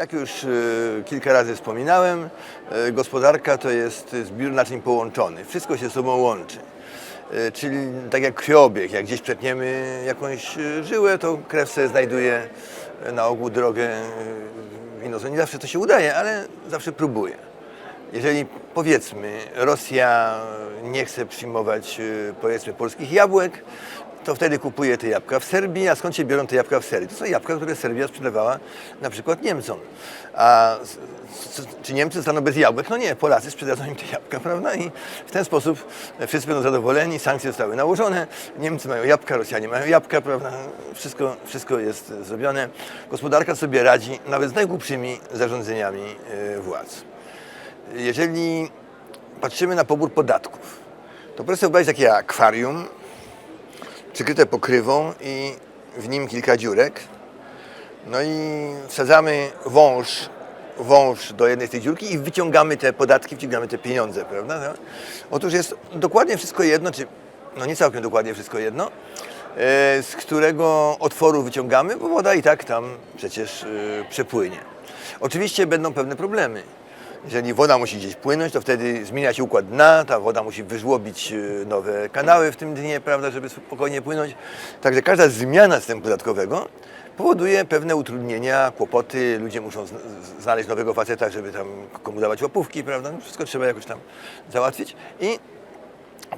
Jak już e, kilka razy wspominałem, e, gospodarka to jest zbiór naczyń połączonych. Wszystko się ze sobą łączy. E, Czyli tak jak krwiobieg, jak gdzieś przetniemy jakąś żyłę, to krew sobie znajduje na ogół drogę w inną. Nie zawsze to się udaje, ale zawsze próbuje. Jeżeli powiedzmy Rosja nie chce przyjmować powiedzmy polskich jabłek, to wtedy kupuje te jabłka w Serbii. A skąd się biorą te jabłka w Serbii? To są jabłka, które Serbia sprzedawała na przykład Niemcom. A czy Niemcy zostaną bez jabłek? No nie, Polacy sprzedadzą im te jabłka, prawda? I w ten sposób wszyscy będą zadowoleni, sankcje zostały nałożone, Niemcy mają jabłka, Rosjanie mają jabłka, prawda? Wszystko, wszystko jest zrobione. Gospodarka sobie radzi nawet z najgłupszymi zarządzeniami e, władz. Jeżeli patrzymy na pobór podatków, to proszę sobie takie akwarium przykryte pokrywą i w nim kilka dziurek. No i wsadzamy wąż, wąż do jednej z tej dziurki i wyciągamy te podatki, wyciągamy te pieniądze, prawda? No. Otóż jest dokładnie wszystko jedno, czy no nie całkiem dokładnie wszystko jedno, e, z którego otworu wyciągamy, bo woda i tak tam przecież e, przepłynie. Oczywiście będą pewne problemy. Jeżeli woda musi gdzieś płynąć, to wtedy zmienia się układ dna, ta woda musi wyżłobić e, nowe kanały w tym dnie, prawda, żeby spokojnie płynąć. Także każda zmiana systemu podatkowego powoduje pewne utrudnienia, kłopoty. Ludzie muszą znaleźć nowego faceta, żeby tam komu dawać łapówki, prawda? No wszystko trzeba jakoś tam załatwić. I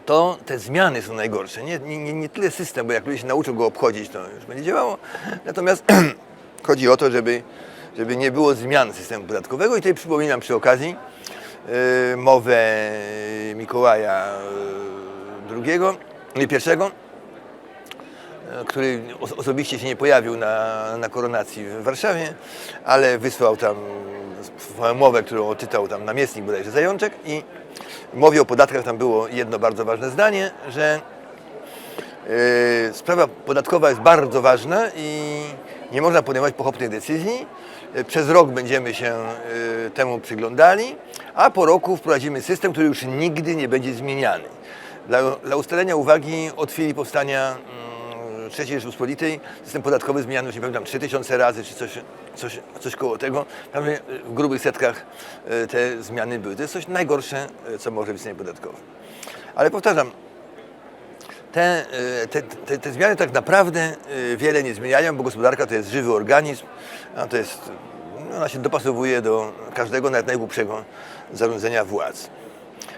to te zmiany są najgorsze. Nie, nie- nie tyle system, bo jak ludzie się nauczą go obchodzić, to już będzie działało. Natomiast chodzi o to, żeby, żeby nie było zmian systemu podatkowego. I tutaj przypominam przy okazji yy, mowę Mikołaja yy, II, nie pierwszego, e, który os- osobiście się nie pojawił na, na koronacji w Warszawie, ale wysłał tam mowę, którą odczytał tam namiestnik bodajże Zajączek i w mowie o podatkach tam było jedno bardzo ważne zdanie, że e, sprawa podatkowa jest bardzo ważna i nie można podejmować pochopnych decyzji. E, Przez rok będziemy się e, temu przyglądali, a po roku wprowadzimy system, który już nigdy nie będzie zmieniany. Dla, dla ustalenia uwagi od chwili powstania mm, III Rzeczypospolitej system podatkowy zmieniano już nie pamiętam 3000 razy czy coś, coś, coś koło tego. Tam e, w grubych setkach te zmiany były. To jest coś najgorsze, co może być w systemie podatkowym. Ale powtarzam, te, e, te, te, te zmiany tak naprawdę e, wiele nie zmieniają, bo gospodarka to jest żywy organizm, a to jest, no, ona się dopasowuje do każdego, nawet najgłupszego zarządzenia władz.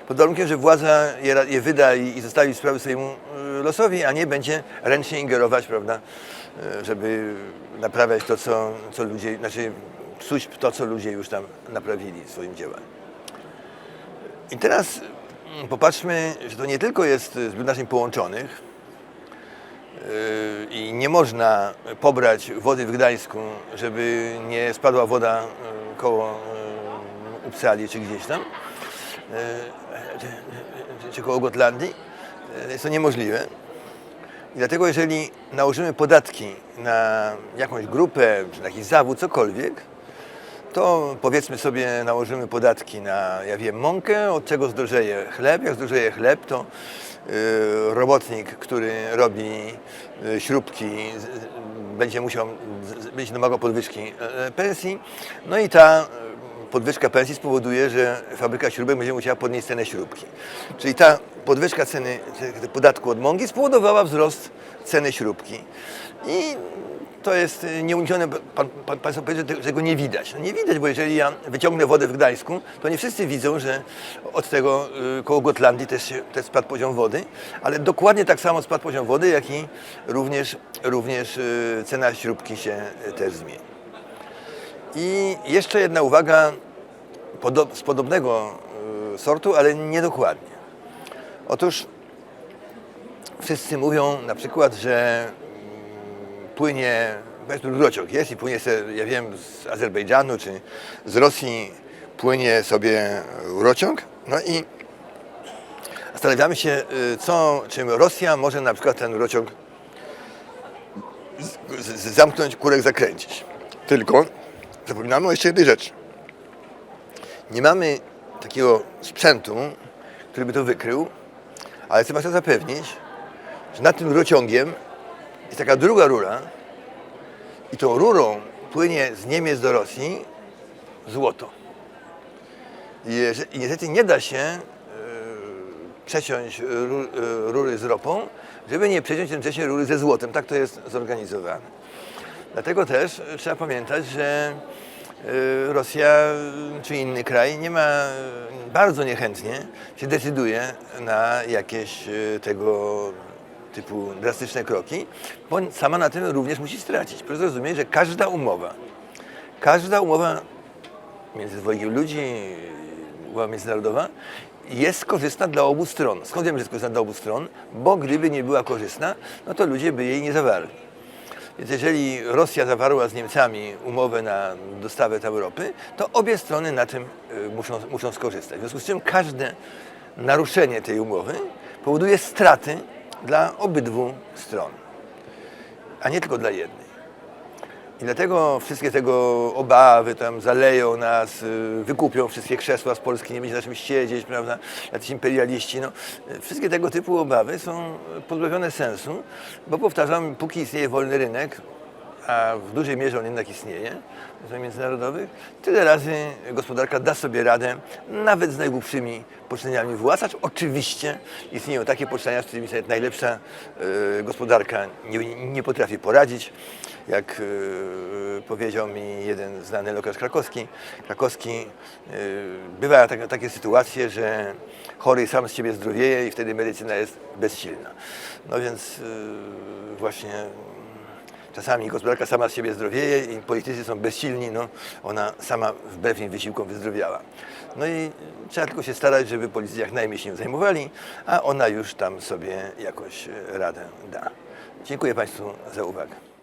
Pod warunkiem, że władza je, je wyda i, i zostawi sprawy swojemu e, losowi, a nie będzie ręcznie ingerować, prawda, żeby naprawiać to, co, co ludzie, znaczy psuć to, co ludzie już tam naprawili swoim działaniem. I teraz popatrzmy, że to nie tylko jest zbiór naczyń połączonych yy, i nie można pobrać wody w Gdańsku, żeby nie spadła woda e, koło e, Uppsali czy gdzieś tam, e, czy, koło Gotlandii. Jest to niemożliwe. I dlatego jeżeli nałożymy podatki na jakąś grupę, czy na jakiś zawód, cokolwiek, to powiedzmy sobie nałożymy podatki na, ja wiem, mąkę, od czego zdrożeje chleb. Jak zdrożeje chleb, to y, robotnik, który robi y, śrubki, będzie musiał, będzie domagał podwyżki e, pensji. No i ta podwyżka pensji spowoduje, że fabryka śrubek będzie musiała podnieść cenę śrubki. Czyli ta podwyżka ceny podatku od mąki spowodowała wzrost ceny śrubki. I to jest y, nieuniknione, pan, pan, Państwo powiedzą, że tego nie widać. No nie widać, bo jeżeli ja wyciągnę wodę w Gdańsku, to nie wszyscy widzą, że od tego y, koło Gotlandii też, też spadł poziom wody, ale dokładnie tak samo spadł poziom wody, jak i również, również y, cena śrubki się też zmieni. I jeszcze jedna uwaga z podobnego sortu, ale niedokładnie. Otóż wszyscy mówią na przykład, że mm, płynie, powiedzmy rurociąg jest i płynie sobie, ja wiem, z Azerbejdżanu czy z Rosji płynie sobie rurociąg, no i zastanawiamy się, y, co, czym Rosja może na przykład ten rurociąg z, z, zamknąć, kurek zakręcić. Tylko zapominamy o jeszcze jednej rzeczy. Nie mamy takiego sprzętu, który by to wykrył, ale chcę Państwa zapewnić, że nad tym rurociągiem jest taka druga rura i tą rurą płynie z Niemiec do Rosji złoto. I niestety nie da się e, przeciąć e, rury z ropą, żeby nie przeciąć jednocześnie rury ze złotem. Tak to jest zorganizowane. Dlatego też trzeba pamiętać, że Rosja czy inny kraj nie ma bardzo niechętnie się decyduje na jakieś e, tego typu drastyczne kroki, bo sama na tym również musi stracić. Proszę zrozumieć, że każda umowa, każda umowa między dwojgiem ludzi, umowa międzynarodowa, jest korzystna dla obu stron. Skąd wiemy, że jest korzystna dla obu stron? Bo gdyby nie była korzystna, no to ludzie by jej nie zawarli. Więc jeżeli Rosja zawarła z Niemcami umowę na dostawę tam ropy, to obie strony na tym y, muszą, muszą skorzystać. W związku z czym każde naruszenie tej umowy powoduje straty dla obydwu stron, a nie tylko dla jednej. I dlatego wszystkie tego obawy tam zaleją nas, y, wykupią wszystkie krzesła z Polski, nie będzie na czym siedzieć, prawda, jacyś imperialiści. No, y, wszystkie tego typu obawy są pozbawione sensu, bo powtarzam, póki istnieje wolny rynek, a w dużej mierze on jednak istnieje, w międzynarodowych, tyle razy gospodarka da sobie radę nawet z najgłupszymi poczynaniami władz, oczywiście istnieją takie poczynania, z którymi sobie najlepsza y, gospodarka nie, nie potrafi poradzić. Jak y, powiedział mi jeden znany lekarz krakowski, krakowski y, bywa taka, takie sytuacje, że chory sam z siebie zdrowieje i wtedy medycyna jest bezsilna. No więc y, właśnie Czasami gospodarka sama z siebie zdrowieje i politycy są bezsilni, no ona sama wbrew im wysiłkom wyzdrowiała. No i trzeba tylko się starać, żeby politycy jak najmniej się nią zajmowali, a ona już tam sobie jakoś e, radę da. Dziękuję Państwu za uwagę.